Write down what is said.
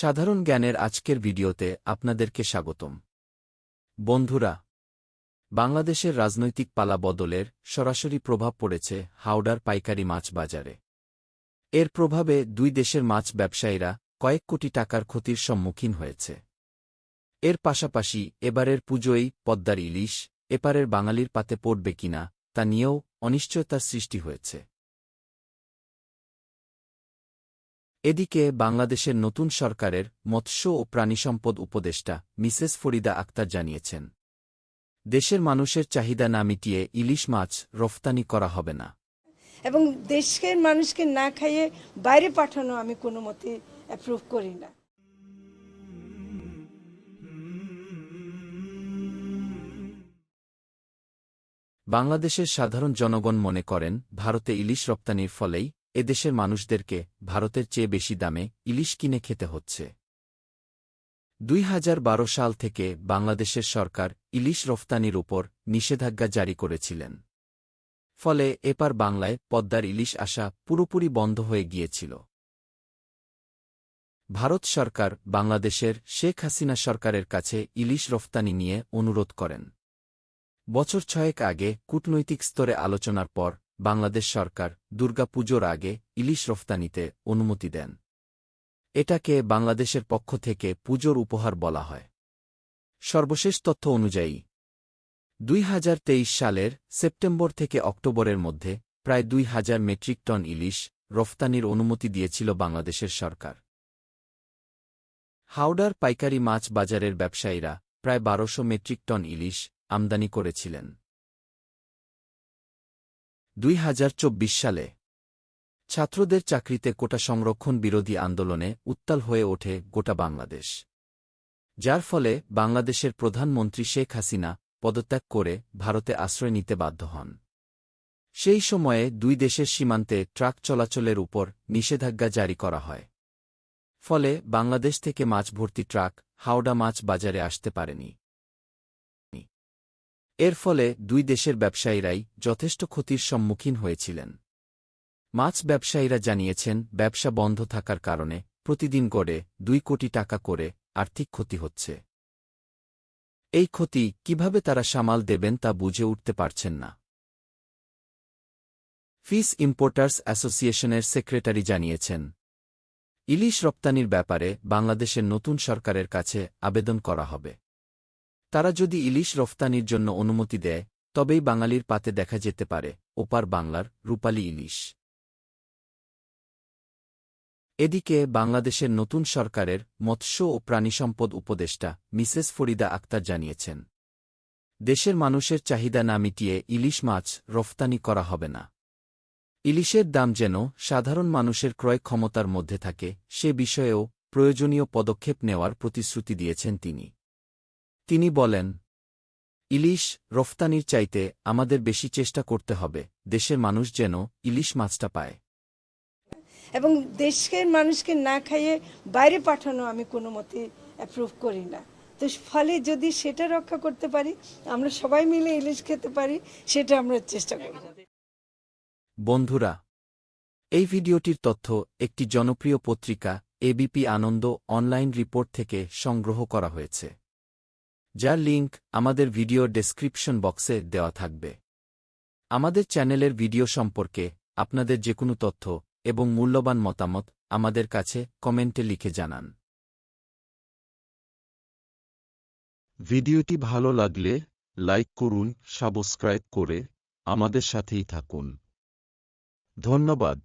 সাধারণ জ্ঞানের আজকের ভিডিওতে আপনাদেরকে স্বাগতম। বন্ধুরা, বাংলাদেশের রাজনৈতিক পালা বদলের সরাসরি প্রভাব পড়েছে হাওড়ার পাইকারি মাছ বাজারে। এর প্রভাবে দুই দেশের মাছ ব্যবসায়ীরা কয়েক কোটি টাকার ক্ষতির সম্মুখীন হয়েছে। এর পাশাপাশি এবারের পুজোয় পদ্মার ইলিশ, এপারের বাঙালির পাতে পড়বে কিনা তা নিয়েও অনিশ্চয়তার সৃষ্টি হয়েছে। এদিকে বাংলাদেশের নতুন সরকারের মৎস্য ও প্রাণিসম্পদ উপদেষ্টা মিসেস ফরিদা আক্তার জানিয়েছেন দেশের মানুষের চাহিদা না মিটিয়ে ইলিশ মাছ রফতানি করা হবে না। এবং দেশের মানুষকে না খাইয়ে বাইরে পাঠানো আমি কোনো মতে অ্যাপ্রুভ করি না। বাংলাদেশের সাধারণ জনগণ মনে করেন ভারতে ইলিশ রপ্তানির ফলেই এদেশের মানুষদেরকে ভারতের চেয়ে বেশি দামে ইলিশ কিনে খেতে হচ্ছে। দুই হাজার বারো সাল থেকে বাংলাদেশের সরকার ইলিশ রফতানির উপর নিষেধাজ্ঞা জারি করেছিলেন। ফলে এপার বাংলায় পদ্মার ইলিশ আসা পুরোপুরি বন্ধ হয়ে গিয়েছিল। ভারত সরকার বাংলাদেশের শেখ হাসিনা সরকারের কাছে ইলিশ রফতানি নিয়ে অনুরোধ করেন। বছর ছয়েক আগে কূটনৈতিক স্তরে আলোচনার পর বাংলাদেশ সরকার দুর্গাপুজোর আগে ইলিশ রফতানিতে অনুমতি দেন। এটাকে বাংলাদেশের পক্ষ থেকে পুজোর উপহার বলা হয়। সর্বশেষ তথ্য অনুযায়ী, দুই হাজার তেইশ সালের সেপ্টেম্বর থেকে অক্টোবরের মধ্যে প্রায় দুই হাজার মেট্রিক টন ইলিশ রফতানির অনুমতি দিয়েছিল বাংলাদেশের সরকার। হাওড়ার পাইকারি মাছ বাজারের ব্যবসায়ীরা প্রায় বারোশো মেট্রিক টন ইলিশ আমদানি করেছিলেন। দুই হাজার চব্বিশ সালে। ছাত্রদের চাকরিতে কোটা সংরক্ষণ বিরোধী আন্দোলনে উত্তাল হয়ে ওঠে গোটা বাংলাদেশ। যার ফলে বাংলাদেশের প্রধানমন্ত্রী শেখ হাসিনা পদত্যাগ করে ভারতে আশ্রয় নিতে বাধ্য হন। সেই সময়ে দুই দেশের সীমান্তে ট্রাক চলাচলের উপর নিষেধাজ্ঞা জারি করা হয়। ফলে বাংলাদেশ থেকে মাছ ভর্তি ট্রাক হাওড়া মাছ বাজারে আসতে পারেনি। এর ফলে দুই দেশের ব্যবসায়ীরাই যথেষ্ট ক্ষতির সম্মুখীন হয়েছিলেন। মাছ ব্যবসায়ীরা জানিয়েছেন, ব্যবসা বন্ধ থাকার কারণে প্রতিদিন গড়ে দুই কোটি টাকা করে আর্থিক ক্ষতি হচ্ছে। এই ক্ষতি কীভাবে তারা সামাল দেবেন তা বুঝে উঠতে পারছেন না। ফিস ইম্পোর্টার্স অ্যাসোসিয়েশনের সেক্রেটারি জানিয়েছেন, ইলিশ রপ্তানির ব্যাপারে বাংলাদেশের নতুন সরকারের কাছে আবেদন করা হবে। তারা যদি ইলিশ রফতানির জন্য অনুমতি দেয়, তবেই বাঙালির পাতে দেখা যেতে পারে, ওপার বাংলার রূপালী ইলিশ। এদিকে বাংলাদেশের নতুন সরকারের মৎস্য ও প্রাণিসম্পদ উপদেষ্টা মিসেস ফরিদা আক্তার জানিয়েছেন, দেশের মানুষের চাহিদা না মিটিয়ে ইলিশ মাছ রফতানি করা হবে না। ইলিশের দাম যেন সাধারণ মানুষের ক্রয় ক্ষমতার মধ্যে থাকে, সে বিষয়েও প্রয়োজনীয় পদক্ষেপ নেওয়ার প্রতিশ্রুতি দিয়েছেন তিনি। তিনি বলেন ইলিশ রফতানির চাইতে আমাদের বেশি চেষ্টা করতে হবে দেশের মানুষ যেন ইলিশ মাছটা পায়। এবং দেশের মানুষকে না খাইয়ে বাইরে পাঠানো আমি কোনো মতে অ্যাপ্রুভ করি না। তো ফলে যদি সেটা রক্ষা করতে পারি আমরা সবাই মিলে ইলিশ খেতে পারি সেটা আমরা চেষ্টা করব। বন্ধুরা এই ভিডিওটির তথ্য একটি জনপ্রিয় পত্রিকা এবিপি আনন্দ অনলাইন রিপোর্ট থেকে সংগ্রহ করা হয়েছে। যার লিঙ্ক আমাদের ভিডিও ডেসক্রিপশন বক্সে দেওয়া থাকবে। আমাদের চ্যানেলের ভিডিও সম্পর্কে আপনাদের যে কোনো তথ্য এবং মূল্যবান মতামত আমাদের কাছে কমেন্টে লিখে জানান। ভিডিওটি ভালো লাগলে লাইক করুন, সাবস্ক্রাইব করে আমাদের সাথেই থাকুন। ধন্যবাদ।